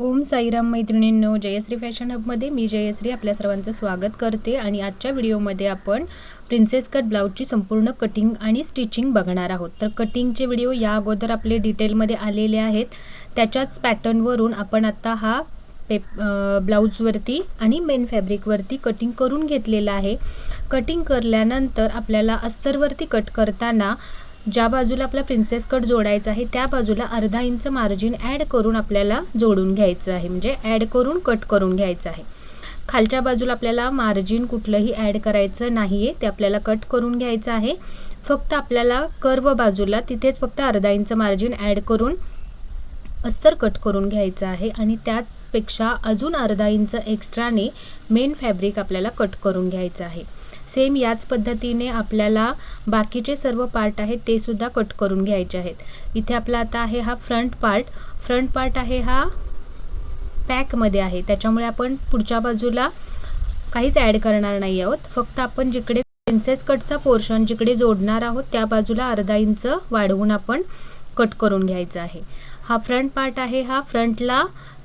ओम साईराम मैत्रिणींनो जयश्री फॅशन हबमध्ये मी जयश्री आपल्या सर्वांचं स्वागत करते आणि आजच्या व्हिडिओमध्ये आपण प्रिन्सेस कट ब्लाऊजची संपूर्ण कटिंग आणि स्टिचिंग बघणार आहोत. तर कटिंगचे व्हिडिओ या अगोदर आपले डिटेलमध्ये आलेले आहेत. त्याच्याच पॅटर्नवरून आपण आता हा पेप ब्लाऊजवरती आणि मेन फॅब्रिकवरती कटिंग करून घेतलेलं आहे. कटिंग करल्यानंतर आपल्याला अस्तरवरती कट करताना ज्या बाजूला आपला प्रिन्सेस कट जोडायचा आहे त्या बाजूला अर्धा इंच मार्जिन ॲड करून आपल्याला जोडून घ्यायचं आहे. म्हणजे ॲड करून कट करून घ्यायचं आहे. खालच्या बाजूला आपल्याला मार्जिन कुठलंही ॲड करायचं नाही आहे ते आपल्याला कट करून घ्यायचं आहे. फक्त आपल्याला कर्व बाजूला तिथेच फक्त अर्धा इंच मार्जिन ॲड करून अस्तर कट करून घ्यायचं आहे. आणि त्याचपेक्षा अजून अर्धा इंच एक्स्ट्राने मेन फॅब्रिक आपल्याला कट करून घ्यायचं आहे. सेम याच पद्धतीने आपल्याला बाकीचे सर्व पार्ट आहेत ते सुद्धा कट करून घ्यायचे आहेत. इथे आपला आता आहे हा फ्रंट पार्ट फ्रंट पार्ट आहे हा पॅकमध्ये आहे. त्याच्यामुळे आपण पुढच्या बाजूला काहीच ॲड करणार नाही आहोत. फक्त आपण जिकडे प्रिन्सेस कटचा पोर्शन जिकडे जोडणार आहोत त्या बाजूला अर्धा इंच वाढवून आपण कट करून घ्यायचा आहे. हा फ्रंट पार्ट आहे हा फ्रंटला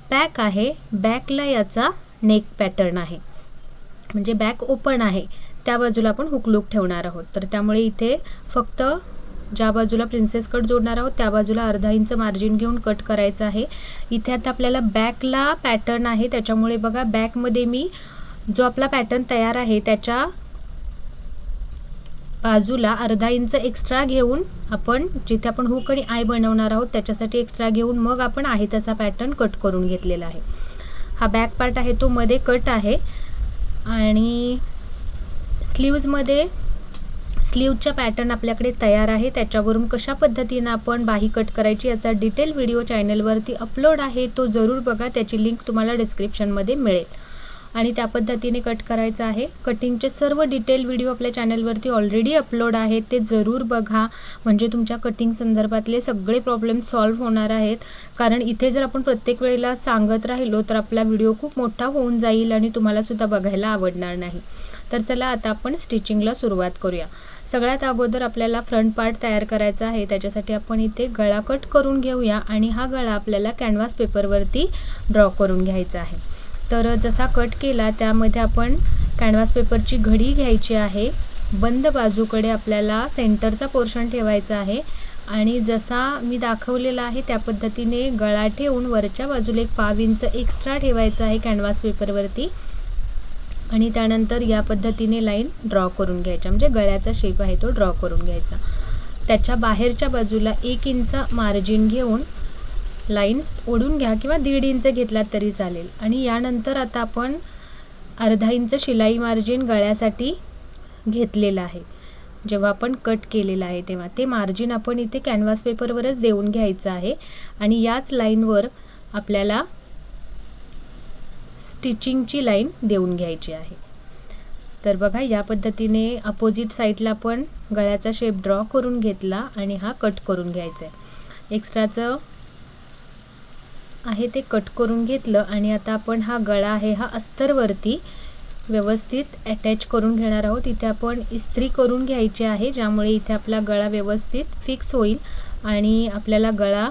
पॅक आहे. बॅकला याचा नेक पॅटर्न आहे. म्हणजे बॅक ओपन आहे. त्या बाजूला आपण हुकलूक ठेवणार आहोत. तर त्यामुळे इथे फक्त ज्या बाजूला प्रिन्सेस कट जोडणार आहोत त्या बाजूला अर्धा इंच मार्जिन घेऊन कट करायचं आहे. इथे आता आपल्याला बॅकला पॅटर्न आहे त्याच्यामुळे बघा बॅकमध्ये मी जो आपला पॅटर्न तयार आहे त्याच्या बाजूला अर्धा इंच एक्स्ट्रा घेऊन आपण जिथे आपण हुक आणि आय बनवणार आहोत त्याच्यासाठी एक्स्ट्रा घेऊन मग आपण आहे तसा पॅटर्न कट करून घेतलेला आहे. हा बॅक पार्ट आहे तो मध्ये कट आहे. आणि स्लीव्जमध्ये स्लीवचा पॅटर्न आपल्याकडे तयार आहे. त्याच्यावरून कशा पद्धतीनं आपण बाही कट करायची याचा डिटेल व्हिडिओ चॅनलवरती अपलोड आहे तो जरूर बघा. त्याची लिंक तुम्हाला डिस्क्रिप्शनमध्ये मिळेल. आणि त्या पद्धतीने कट करायचं आहे. कटिंगचे सर्व डिटेल व्हिडिओ आपल्या चॅनलवरती ऑलरेडी अपलोड आहेत. ते जरूर बघा. म्हणजे तुमच्या कटिंग संदर्भातले सगळे प्रॉब्लेम सॉल्व्ह होणार आहेत. कारण इथे जर आपण प्रत्येक वेळेला सांगत राहिलो तर आपला व्हिडिओ खूप मोठा होऊन जाईल आणि तुम्हालासुद्धा बघायला आवडणार नाही. तर चला आता आपण स्टिचिंगला सुरुवात करूया. सगळ्यात अगोदर आपल्याला फ्रंट पार्ट तयार करायचा आहे. त्याच्यासाठी आपण इथे गळा कट करून घेऊया आणि हा गळा आपल्याला कॅनव्हास पेपरवरती ड्रॉ करून घ्यायचा आहे. तर जसा कट केला त्यामध्ये आपण कॅनव्हास पेपरची घडी घ्यायची आहे. बंद बाजूकडे आपल्याला सेंटरचा पोर्शन ठेवायचा आहे. आणि जसा मी दाखवलेला आहे त्या पद्धतीने गळा ठेवून वरच्या बाजूला एक पाव इंच एक्स्ट्रा ठेवायचा आहे कॅनव्हास पेपरवरती. आणि त्यानंतर या पद्धतीने लाईन ड्रॉ करून घ्यायचा. म्हणजे गळ्याचा शेप आहे तो ड्रॉ करून घ्यायचा. त्याच्या बाहेरच्या बाजूला एक इंच मार्जिन घेऊन लाईन्स ओढून घ्या किंवा दीड इंच घेतलात तरी चालेल. आणि यानंतर आता आपण अर्धा इंच शिलाई मार्जिन गळ्यासाठी घेतलेलं आहे. जेव्हा आपण कट केलेलं आहे तेव्हा. ते मार्जिन आपण इथे कॅनव्हास पेपरवरच देऊन घ्यायचं आहे. आणि याच लाईनवर आपल्याला स्टिचिंगची लाईन देऊन घ्यायची आहे. तर बघा या पद्धतीने अपोजिट साईडला पण गळ्याचा शेप ड्रॉ करून घेतला आणि हा कट करून घ्यायचा आहे. एक्स्ट्राचं आहे ते कट करून घेतलं आणि आता आपण हा गळा आहे हा अस्तरवरती व्यवस्थित अटॅच करून घेणार आहोत. इथे आपण इस्त्री करून घ्यायची आहे ज्यामुळे इथे आपला गळा व्यवस्थित फिक्स होईल आणि आपल्याला गळा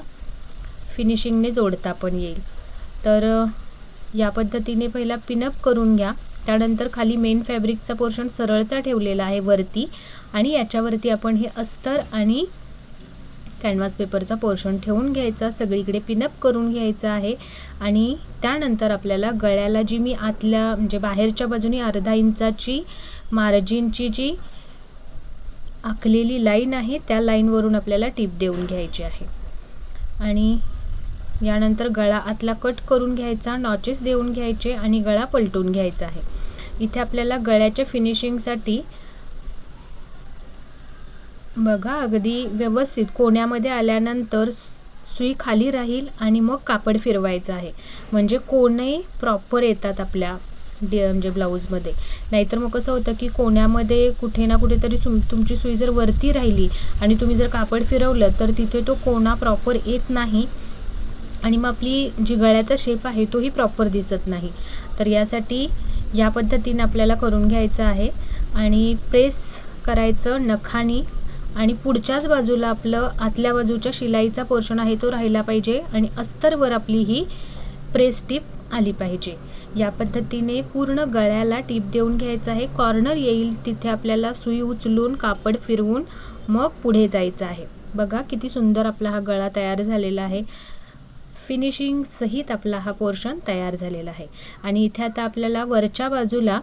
फिनिशिंगने जोडता पण येईल. तर या पद्धतीने पहिला पिनअप करून घ्या. त्यानंतर खाली मेन फॅब्रिकचा पोर्शन सरळचा ठेवलेला आहे वरती आणि याच्यावरती आपण हे अस्तर आणि कॅनव्हास पेपरचा पोर्शन ठेवून घ्यायचा. सगळीकडे पिनअप करून घ्यायचा आहे आणि त्यानंतर आपल्याला गळ्याला जी मी आतल्या म्हणजे बाहेरच्या बाजूने अर्धा इंचाची मार्जिनची जी आखलेली लाईन आहे त्या लाईनवरून आपल्याला टीप देऊन घ्यायची आहे. आणि यानंतर गळा आतला कट करून घ्यायचा नॉचेस देऊन घ्यायचे आणि गळा पलटून घ्यायचा आहे. इथे आपल्याला गळ्याच्या फिनिशिंगसाठी बघा अगदी व्यवस्थित कोण्यामध्ये आल्यानंतर सुई खाली राहील आणि मग कापड फिरवायचं आहे. म्हणजे कोणही प्रॉपर येतात आपल्या डे म्हणजे ब्लाऊजमध्ये नाहीतर मग कसं होतं की कोण्यामध्ये कुठे ना कुठेतरी तुम तुमची सुई जर वरती राहिली आणि तुम्ही जर कापड फिरवलं तर तिथे तो कोणा प्रॉपर येत नाही. आणि मग आपली जी गळ्याचा शेप आहे तोही प्रॉपर दिसत नाही. तर यासाठी या पद्धतीने आपल्याला करून घ्यायचं आहे. आणि प्रेस करायचं नखानी आणि पुढच्याच बाजूला आपलं आतल्या बाजूच्या शिलाईचा पोर्शन आहे तो राहिला पाहिजे. आणि अस्तरवर आपली ही प्रेस टीप आली पाहिजे. या पद्धतीने पूर्ण गळ्याला टीप देऊन घ्यायचं आहे. कॉर्नर येईल तिथे आपल्याला सुई उचलून कापड फिरवून मग पुढे जायचं आहे. बघा किती सुंदर आपला हा गळा तयार झालेला आहे. फिनिशिंग सहित आपला हा पोर्शन तयार झालेला आहे. आणि इथे आता आपल्याला वरच्या बाजूला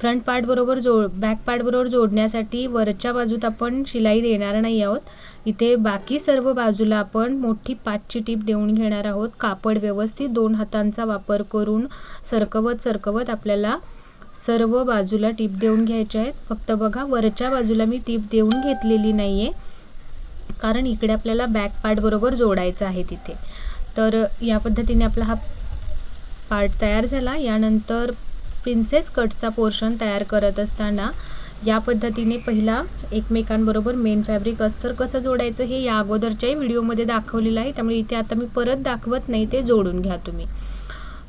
फ्रंट पार्ट बरोबर जोड बॅक पार्ट बरोबर जोडण्यासाठी वरच्या बाजूत आपण शिलाई देणार नाही आहोत. इथे बाकी सर्व बाजूला आपण मोठी पाचची टीप देऊन घेणार आहोत. कापड व्यवस्थित दोन हातांचा वापर करून सरकवत सरकवत आपल्याला सर्व बाजूला टीप देऊन घ्यायच्या आहेत. फक्त बघा वरच्या बाजूला मी टीप देऊन घेतलेली नाही आहे कारण इकडे आपल्याला बॅक पार्ट बरोबर जोडायचं आहे तिथे. तर या पद्धतीने आपला हा पार्ट तयार झाला. यानंतर प्रिन्सेस कटचा पोर्शन तयार करत असताना या पद्धतीने पहिला एकमेकांबरोबर मेन फॅब्रिक अस्तर कसं जोडायचं हे या अगोदरच्याही व्हिडिओमध्ये दाखवलेलं आहे. त्यामुळे इथे आता मी परत दाखवत नाही ते जोडून घ्या तुम्ही.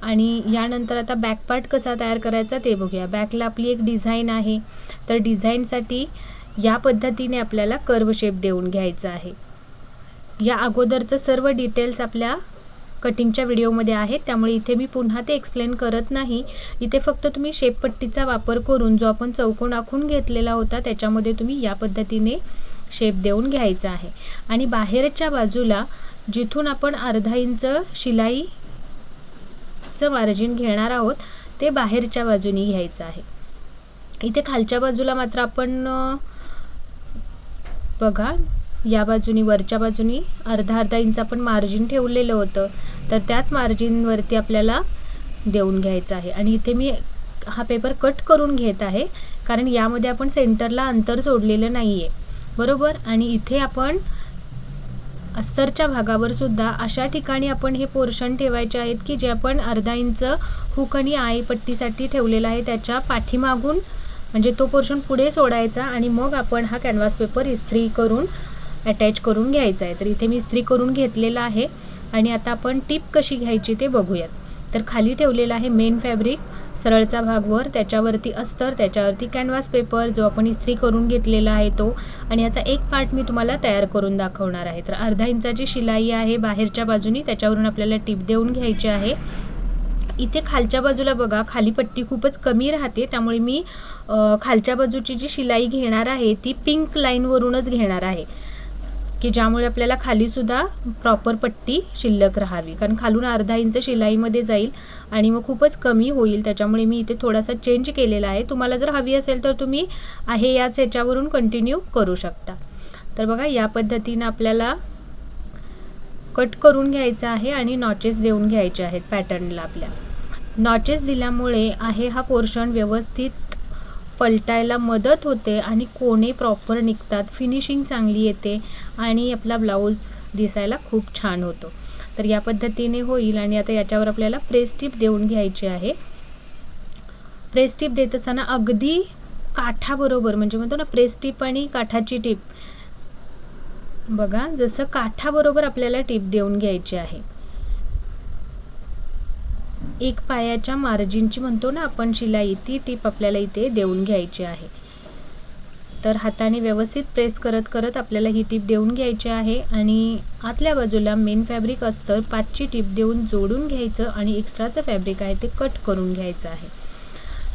आणि यानंतर आता बॅक पार्ट कसा तयार करायचा ते बघूया. बॅकला आपली एक डिझाईन आहे. तर डिझाईनसाठी या पद्धतीने आपल्याला कर्व शेप देऊन घ्यायचा आहे. या अगोदरचं सर्व डिटेल्स आपल्या कटिंगच्या व्हिडिओमध्ये आहेत त्यामुळे इथे मी पुन्हा ते एक्सप्लेन करत नाही. इथे फक्त तुम्ही शेपपट्टीचा वापर करून जो आपण चौकोन आखून घेतलेला होता त्याच्यामध्ये तुम्ही या पद्धतीने शेप देऊन घ्यायचा आहे. आणि बाहेरच्या बाजूला जिथून आपण अर्धा इंच शिलाईचं मार्जिन घेणार आहोत ते बाहेरच्या बाजूनी घ्यायचं आहे. इथे खालच्या बाजूला मात्र आपण बघा या बाजूनी वरच्या बाजूनी अर्धा अर्धा इंच आपण मार्जिन ठेवलेलं होतं. तर त्याच मार्जिनवरती आपल्याला देऊन घ्यायचं आहे. आणि इथे मी हा पेपर कट करून घेत आहे कारण यामध्ये आपण सेंटरला अंतर सोडलेलं नाही आहे बरोबर? आणि इथे आपण अस्तरच्या भागावर सुद्धा अशा ठिकाणी आपण हे पोर्शन ठेवायचे आहेत की जे आपण अर्धा इंच हुक आणि आईपट्टीसाठी ठेवलेला आहे त्याच्या पाठीमागून म्हणजे तो पोर्शन पुढे सोडायचा आणि मग आपण हा कॅनव्हास पेपर इस्त्री करून अटॅच करून घ्यायचा आहे. तर इथे मी इस्त्री करून घेतलेला आहे. आणि आता आपण टीप कशी घ्यायची ते बघूयात. तर खाली ठेवलेला आहे मेन फॅब्रिक सरळचा भागवर त्याच्यावरती अस्तर त्याच्यावरती कॅनव्हास पेपर जो आपण इस्त्री करून घेतलेला आहे तो. आणि याचा एक पार्ट मी तुम्हाला तयार करून दाखवणार आहे. तर अर्धा इंचाची शिलाई आहे बाहेरच्या बाजूनी त्याच्यावरून आपल्याला टीप देऊन घ्यायची आहे. इथे खालच्या बाजूला बघा खाली पट्टी खूपच कमी राहते त्यामुळे मी खालच्या बाजूची जी शिलाई घेणार आहे ती पिंक लाईनवरूनच घेणार आहे. की ज्यामुळे आपल्याला खालीसुद्धा प्रॉपर पट्टी शिल्लक राहावी. कारण खालून अर्धा इंच शिलाईमध्ये जाईल आणि मग खूपच कमी होईल. त्याच्यामुळे मी इथे थोडासा चेंज केलेला आहे. तुम्हाला जर हवी असेल तर तुम्ही आहे याच ह्याच्यावरून कंटिन्यू करू शकता. तर बघा या पद्धतीनं आपल्याला कट करून घ्यायचं आहे आणि नॉचेस देऊन घ्यायचे आहेत पॅटर्नला आपल्या. नॉचेस दिल्यामुळे आहे हा पोर्शन व्यवस्थित पलटायला मदत होते आणि कोणे प्रॉपर निघतात. फिनिशिंग चांगली येते आणि आपला ब्लाऊज दिसायला खूप छान होतो. तर या पद्धतीने होईल आणि आता याच्यावर आपल्याला प्रेस टिप देऊन घ्यायची आहे. प्रेस टिप देत असताना अगदी काठाबरोबर म्हणजे म्हणतो ना प्रेस टिप आणि काठाची टिप बघा जसं काठाबरोबर आपल्याला टिप देऊन घ्यायची आहे. एक पायाच्या मार्जिनची म्हणतो ना आपण शिलाई ती टीप आपल्याला इथे देऊन घ्यायची आहे. तर हाताने व्यवस्थित प्रेस करत करत आपल्याला ही टीप देऊन घ्यायची आहे आणि आतल्या बाजूला मेन फॅब्रिक असतं पाचची टीप देऊन जोडून घ्यायचं आणि एक्स्ट्राचं फॅब्रिक आहे ते कट करून घ्यायचं आहे.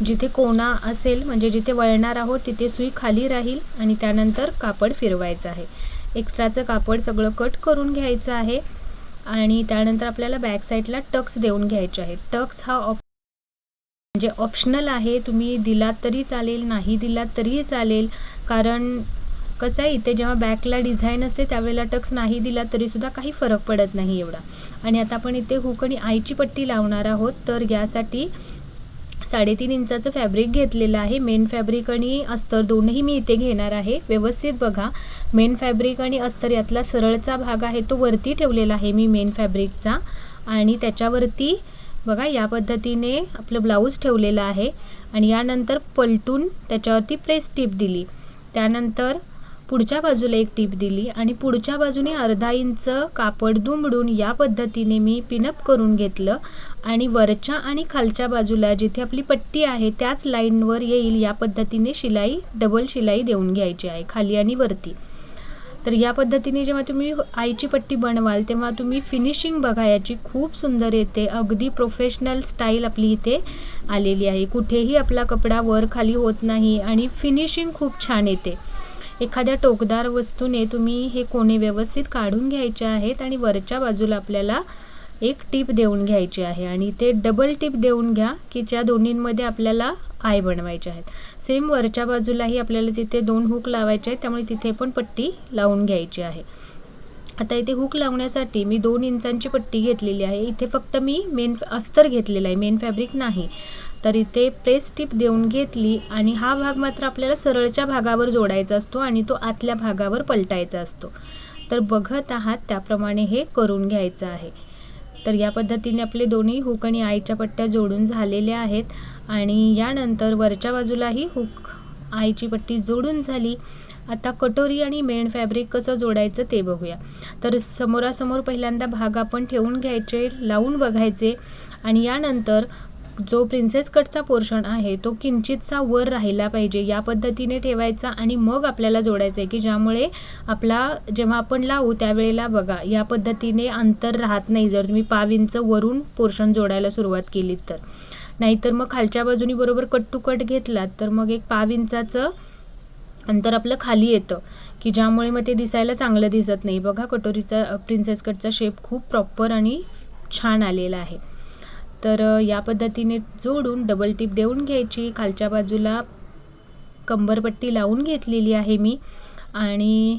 जिथे कोणा असेल म्हणजे जिथे वळणार आहोत तिथे सुई खाली राहील आणि त्यानंतर कापड फिरवायचं आहे. एक्स्ट्राचं कापड सगळं कट करून घ्यायचं आहे. आणि त्यानंतर आपल्याला बॅक साईडला टक्स देऊन घ्यायचे आहेत. टक्स हा ऑप म्हणजे ऑप्शनल आहे. तुम्ही दिलात तरी चालेल नाही दिलात तरीही चालेल. कारण कसं आहे इथे जेव्हा बॅकला डिझाईन असते त्यावेळेला टक्स नाही दिला तरीसुद्धा काही फरक पडत नाही एवढा. आणि आता आपण इथे हुक आणि आईची पट्टी लावणार आहोत. तर यासाठी साडेतीन इंचाचं फॅब्रिक घेतलेलं आहे. मेन फॅब्रिक आणि अस्तर दोनही मी इथे घेणार आहे. व्यवस्थित बघा. मेन फॅब्रिक आणि अस्तर यातला सरळचा भाग आहे तो वरती ठेवलेला आहे मी मेन फॅब्रिकचा आणि त्याच्यावरती बघा या पद्धतीने आपलं ब्लाऊज ठेवलेलं आहे. आणि यानंतर पलटून त्याच्यावरती प्रेस टीप दिली. त्यानंतर पुढच्या बाजूला एक टीप दिली. आणि पुढच्या बाजूने अर्धा इंच कापड दुमडून या पद्धतीने मी पिनअप करून घेतलं. आणि वरच्या आणि खालच्या बाजूला जिथे आपली पट्टी आहे त्याच लाईनवर येईल या पद्धतीने शिलाई डबल शिलाई देऊन घ्यायची आहे खाली आणि वरती. तर या पद्धतीने जेव्हा तुम्ही आईची पट्टी बनवाल तेव्हा तुम्ही फिनिशिंग बघा याची खूप सुंदर येते. अगदी प्रोफेशनल स्टाईल आपली इथे आलेली आहे. कुठेही आपला कपडा वर खाली होत नाही आणि फिनिशिंग खूप छान येते. एखाद्या टोकदार वस्तूने तुम्ही हे कोणे व्यवस्थित काढून घ्यायचे आहेत आणि वरच्या बाजूला आपल्याला एक टीप देऊन घ्यायची आहे आणि ते डबल टीप देऊन घ्या की ज्या दोन्हींमध्ये आपल्याला आय बनवायचे आहेत. सेम वरच्या बाजूलाही आपल्याला तिथे दोन हुक लावायचे आहेत त्यामुळे तिथे पण पट्टी लावून घ्यायची आहे. आता इथे हुक लावण्यासाठी मी दोन इंचांची पट्टी घेतलेली आहे. इथे फक्त मी मेन अस्तर घेतलेला आहे मेन फॅब्रिक नाही. तर इथे प्रेस टिप देऊन घेतली आणि हा भाग मात्र आपल्याला सरळच्या भागावर जोडायचा असतो आणि तो आतल्या भागावर पलटायचा असतो. तर बघत आहात त्याप्रमाणे हे करून घ्यायचं आहे. तर या पद्धतीने आपले दोन्ही हुक आणि आईच्या पट्ट्या जोडून झालेल्या आहेत. आणि यानंतर वरच्या बाजूलाही हुक आईची पट्टी जोडून झाली. आता कटोरी आणि मेण फॅब्रिक कसं जोडायचं ते बघूया. तर समोरासमोर पहिल्यांदा भाग आपण ठेवून घ्यायचे लावून बघायचे. आणि यानंतर जो प्रिन्सेस कटचा पोर्शन आहे तो किंचितसा वर राहिला पाहिजे. या पद्धतीने ठेवायचा आणि मग आपल्याला जोडायचं आहे की ज्यामुळे आपला जेव्हा आपण लावू त्यावेळेला बघा या पद्धतीने अंतर राहत नाही. जर तुम्ही पाव इंच वरून पोर्शन जोडायला सुरुवात केलीत तर. नाहीतर मग खालच्या बाजूनी बरोबर कट टू कट घेतलात तर मग एक पाव इंचाचं अंतर आपलं खाली येतं की ज्यामुळे मग ते दिसायला चांगलं दिसत नाही. बघा कटोरीचा प्रिन्सेस कटचा शेप खूप प्रॉपर आणि छान आलेला आहे. तर या पद्धतीने जोडून डबल टिप देऊन घ्यायची. खालच्या बाजूला कंबरपट्टी लावून घेतलेली आहे मी आणि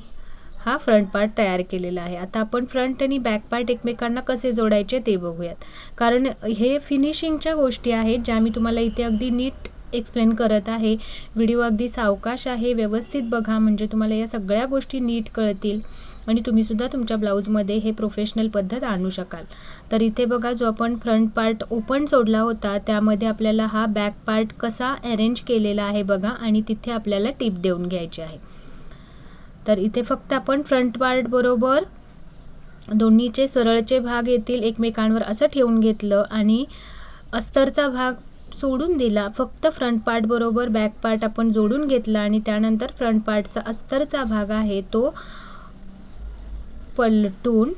हा फ्रंट पार्ट तयार केलेला आहे. आता आपण फ्रंट आणि बॅक पार्ट एकमेकांना कसे जोडायचे ते बघूयात. कारण हे फिनिशिंगच्या गोष्टी आहेत ज्या मी तुम्हाला इथे अगदी नीट एक्सप्लेन करत आहे. व्हिडिओ अगदी सावकाश आहे. व्यवस्थित बघा. म्हणजे तुम्हाला या सगळ्या गोष्टी नीट कळतील. म्हणजे आणि तुम्हीसुद्धा तुमच्या ब्लाऊजमध्ये हे प्रोफेशनल पद्धत आणू शकाल. तर इथे बघा जो आपण फ्रंट पार्ट ओपन सोडला होता त्यामध्ये आपल्याला हा बॅक पार्ट कसा अरेंज केलेला आहे बघा आणि तिथे आपल्याला टिप देऊन घ्यायची आहे. तर इथे फक्त आपण फ्रंट पार्ट बरोबर दोन्हीचे सरळचे भाग येतील एकमेकांवर असं ठेवून घेतलं आणि अस्तरचा भाग सोडून दिला. फक्त फ्रंट पार्ट बरोबर बॅक पार्ट आपण जोडून घेतला आणि त्यानंतर फ्रंट पार्टचा अस्तरचा भाग आहे तो पलटून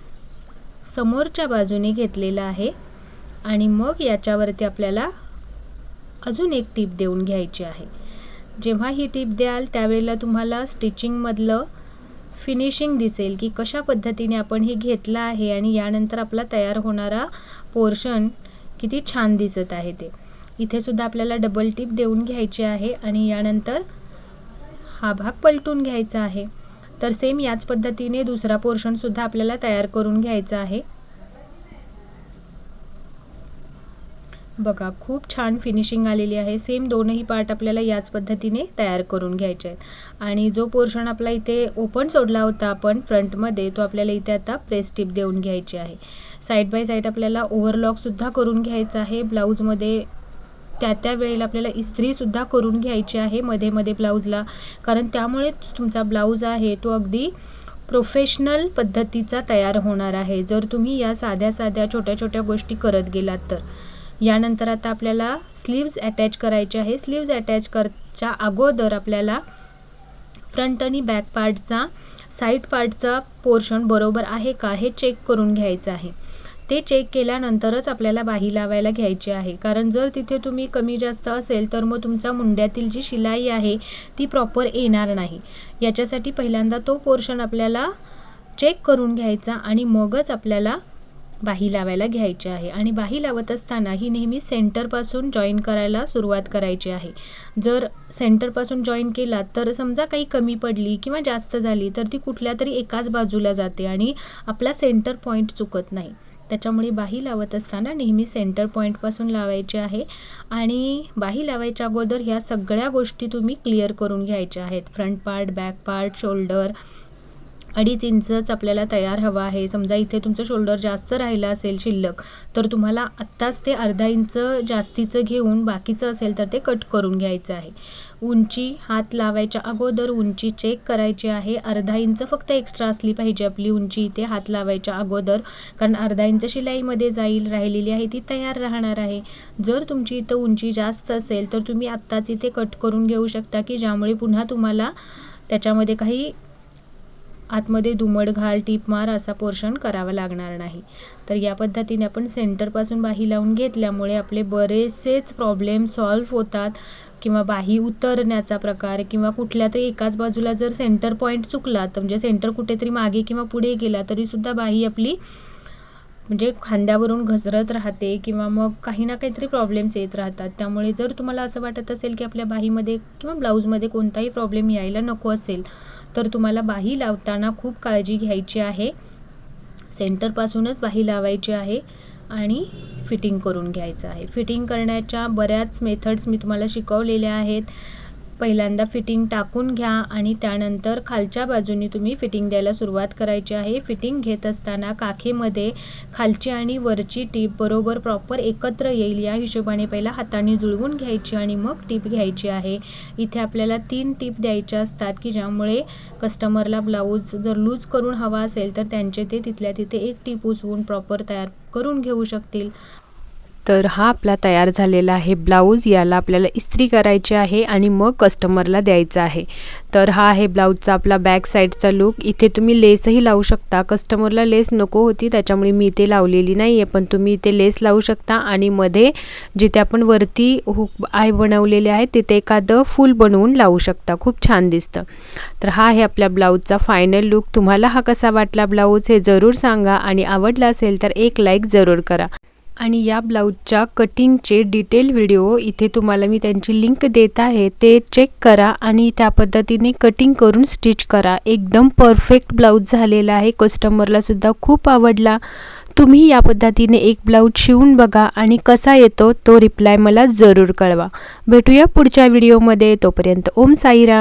समोरच्या बाजूने घेतलेला आहे आणि मग याच्यावरती आपल्याला अजून एक टीप देऊन घ्यायची आहे. जेव्हा ही टीप द्याल त्यावेळेला तुम्हाला स्टिचिंगमधलं फिनिशिंग दिसेल की कशा पद्धतीने आपण हे घेतलं आहे आणि यानंतर आपला तयार होणारा पोर्शन किती छान दिसत आहे ते. इथेसुद्धा आपल्याला डबल टीप देऊन घ्यायची आहे आणि यानंतर हा भाग पलटून घ्यायचा आहे. तर सेम याच पद्धतीने दुसरा पोर्शन सुद्धा आपल्याला तयार करून घ्यायचा आहे. बघा खूप छान फिनिशिंग आलेली आहे. सेम दोनही पार्ट आपल्याला याच पद्धतीने तयार करून घ्यायचे आहेत. आणि जो पोर्शन आपला इथे ओपन सोडला होता आपण फ्रंटमध्ये तो आपल्याला इथे आता प्रेस टिप देऊन घ्यायची आहे. साईड बाय साईड आपल्याला ओव्हरलॉकसुद्धा करून घ्यायचा आहे. ब्लाऊजमध्ये त्या त्या वेळेला आपल्याला इस्त्रीसुद्धा करून घ्यायची आहे मध्ये मध्ये ब्लाऊजला. कारण त्यामुळे तुमचा ब्लाऊज आहे तो अगदी प्रोफेशनल पद्धतीचा तयार होणार आहे. जर तुम्ही या साध्या साध्या छोट्या छोट्या गोष्टी करत गेलात तर. यानंतर आता आपल्याला स्लीव्ज अटॅच करायचे आहे. स्लीव्ज अटॅच करच्या अगोदर आपल्याला फ्रंट आणि बॅक पार्टचा साईड पार्टचा पोर्शन बरोबर आहे का हे चेक करून घ्यायचं आहे. ते चेक केल्यानंतरच आपल्याला बाही लावायला घ्यायची आहे. कारण जर तिथे तुम्ही कमी जास्त असेल तर मग तुमचा मुंड्यातील जी शिलाई आहे ती प्रॉपर येणार नाही. याच्यासाठी पहिल्यांदा तो पोर्शन आपल्याला चेक करून घ्यायचा आणि मगच आपल्याला बाही लावायला घ्यायची आहे. आणि बाही लावत असताना ही नेहमी सेंटरपासून जॉईन करायला सुरुवात करायची आहे. जर सेंटरपासून जॉईन केला तर समजा काही कमी पडली किंवा जास्त झाली तर ती कुठल्या तरी एकाच बाजूला जाते आणि आपला सेंटर पॉईंट चुकत नाही. त्याच्यामुळे बाही लावत असताना नेहमी सेंटर पॉईंटपासून लावायचे आहे. आणि बाही लावायच्या अगोदर ह्या सगळ्या गोष्टी तुम्ही क्लिअर करून घ्यायच्या आहेत. Front part back part shoulder अडीच इंचच आपल्याला तयार हवा आहे. समजा इथे तुमचं शोल्डर जास्त राहिलं असेल शिल्लक तर तुम्हाला आत्ताच ते अर्धा इंच जास्तीचं घेऊन बाकीचं असेल तर ते कट करून घ्यायचं आहे. उंची हात लावायच्या अगोदर उंची चेक करायची आहे. अर्धा इंच फक्त एक्स्ट्रा असली पाहिजे आपली उंची इथे हात लावायच्या अगोदर. कारण अर्धा इंच शिलाईमध्ये जाईल राहिलेली आहे ती तयार राहणार आहे. जर तुमची इथं उंची जास्त असेल तर तुम्ही आत्ताच इथे कट करून घेऊ शकता की ज्यामुळे पुन्हा तुम्हाला त्याच्यामध्ये काही आतमध्ये दुमड घाल टीप मार असा पोर्शन करावा लागणार नाही. तर या पद्धतीने आपण सेंटरपासून बाही लावून घेतल्यामुळे आपले बरेचसेच प्रॉब्लेम सॉल्व्ह होतात. किंवा बाही उतरण्याचा प्रकार किंवा कुठल्या तरी एकाच बाजूला जर सेंटर पॉईंट चुकला तर म्हणजे सेंटर कुठेतरी मागे किंवा पुढे गेला तरीसुद्धा बाही आपली म्हणजे खांद्यावरून घसरत राहते किंवा मग काही ना काहीतरी प्रॉब्लेम्स येत राहतात. त्यामुळे जर तुम्हाला असं वाटत असेल की आपल्या बाहीमध्ये किंवा ब्लाऊजमध्ये कोणताही प्रॉब्लेम यायला नको असेल तर तुम्हाला बाही लावताना खूप काळजी घ्यायची आहे. सेंटरपासूनच बाही लावायची आहे आणि फिटिंग करून घ्यायचं आहे. फिटिंग करण्याच्या बऱ्याच मेथड्स मी तुम्हाला शिकवलेल्या आहेत. पहिल्यांदा फिटिंग टाकून घ्या आणि त्यानंतर खालच्या बाजूनी तुम्ही फिटिंग द्यायला सुरुवात करायची आहे. फिटिंग घेत असताना काखेमध्ये खालची आणि वरची टीप बरोबर प्रॉपर एकत्र येईल. या हिशोबाने पहिला हाताने जुळवून घ्यायची आणि मग टीप घ्यायची आहे. इथे आपल्याला तीन टीप द्यायच्या असतात की ज्यामुळे कस्टमरला ब्लाऊज जर लूज करून हवा असेल तर त्यांचे ते तिथल्या तिथे एक टीप उसवून प्रॉपर तयार करून घेऊ शकतील. तर हा आपला तयार झालेला आहे ब्लाऊज. याला आपल्याला इस्त्री करायची आहे आणि मग कस्टमरला द्यायचा आहे. तर हा आहे ब्लाऊजचा आपला बॅक साईडचा लुक. इथे तुम्ही लेसही लावू शकता. कस्टमरला लेस नको होती त्याच्यामुळे मी इथे लावलेली नाही आहे पण तुम्ही इथे लेस लावू शकता आणि मध्ये जिथे आपण वरती हुक आय बनवलेले आहे तिथे एखादं फूल बनवून लावू शकता. खूप छान दिसतं. तर हा आहे आपल्या ब्लाऊजचा फायनल लुक तुम्हाला हा कसा वाटला ब्लाऊज हे जरूर सांगा आणि आवडला असेल तर एक लाईक जरूर करा. आणि या ब्लाऊजच्या कटिंगचे डिटेल व्हिडिओ इथे तुम्हाला मी त्यांची लिंक देत आहे. ते चेक करा आणि त्या पद्धतीने कटिंग करून स्टिच करा. एकदम परफेक्ट ब्लाऊज झालेला आहे. कस्टमरलासुद्धा खूप आवडला. तुम्ही या पद्धतीने एक ब्लाऊज शिवून बघा आणि कसा येतो तो रिप्लाय मला जरूर कळवा. भेटूया पुढच्या व्हिडिओमध्ये तोपर्यंत ओम साईराम.